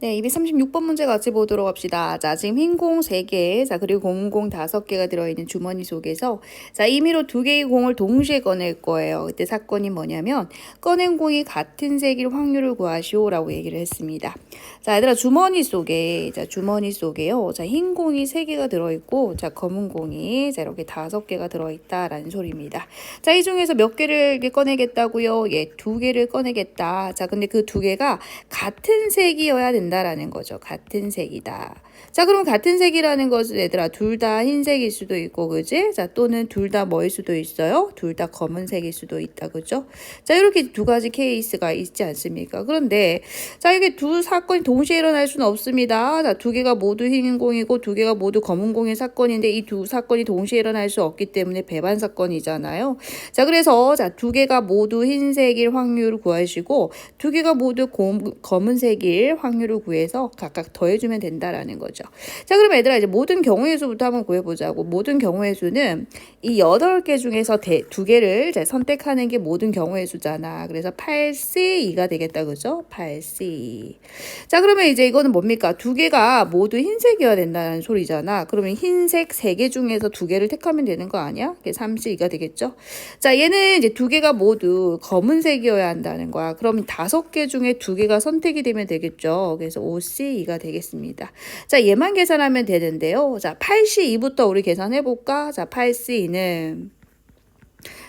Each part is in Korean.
네, 236번 문제 같이 보도록 합시다. 자, 지금 흰 공 3개, 자, 그리고 고무 공 5개가 들어있는 주머니 속에서, 자, 임의로 두 개의 공을 동시에 꺼낼 거예요. 그때 사건이 뭐냐면, 꺼낸 공이 같은 색일 확률을 구하시오 라고 얘기를 했습니다. 자, 얘들아, 주머니 속에, 자, 주머니 속에요. 자, 흰 공이 3개가 들어있고, 자, 검은 공이, 자, 이렇게 5개가 들어있다라는 소리입니다. 자, 이 중에서 몇 개를 꺼내겠다고요? 예, 두 개를 꺼내겠다. 자, 근데 그두 개가 같은 색이어야 된다 라는 거죠. 같은 색이다. 자, 그럼 같은 색이라는 것은 얘들아 둘 다 흰색일 수도 있고, 그지? 자, 또는 둘 다 뭐일 수도 있어요? 둘 다 검은색일 수도 있다, 그죠? 자, 이렇게 두 가지 케이스가 있지 않습니까? 그런데 자, 이게 두 사건이 동시에 일어날 수는 없습니다. 자, 두 개가 모두 흰 공이고 두 개가 모두 검은 공의 사건인데 이 두 사건이 동시에 일어날 수 없기 때문에 배반 사건이잖아요. 자, 그래서 자, 두 개가 모두 흰색일 확률을 구하시고 두 개가 모두 곰, 검은색일 확률을 구해서 각각 더해주면 된다라는 거죠. 자, 그럼 얘들아 이제 모든 경우의 수부터 한번 구해보자고. 모든 경우의 수는 이 여덟 개 중에서 대, 두 개를 이제 선택하는 게 모든 경우의 수잖아. 그래서 8C2가 되겠다, 그죠? 8C. 자, 그러면 이제 이거는 뭡니까? 두 개가 모두 흰색이어야 된다는 소리잖아. 그러면 흰색 세개 중에서 두 개를 택하면 되는 거 아니야? 그게 3C2가 되겠죠? 자, 얘는 이제 두 개가 모두 검은색이어야 한다는 거야. 그럼 다섯 개 중에 두 개가 선택이 되면 되겠죠. 그래서 5C2가 되겠습니다. 자, 얘만 계산하면 되는데요. 자, 8C2부터 우리 계산해 볼까? 자, 8C2는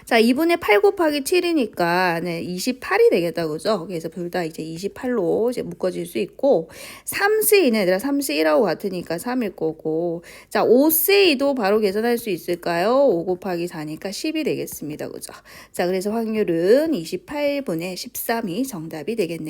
자, 2분의 8 곱하기 7이니까 네, 28이 되겠다. 그죠? 그래서 둘 다 이제 28로 이제 묶어질 수 있고 3C2는 얘들아 3C1하고 같으니까 3일 거고 자, 5C2도 바로 계산할 수 있을까요? 5 곱하기 4니까 10이 되겠습니다. 그죠? 자, 그래서 확률은 28분의 13이 정답이 되겠네요.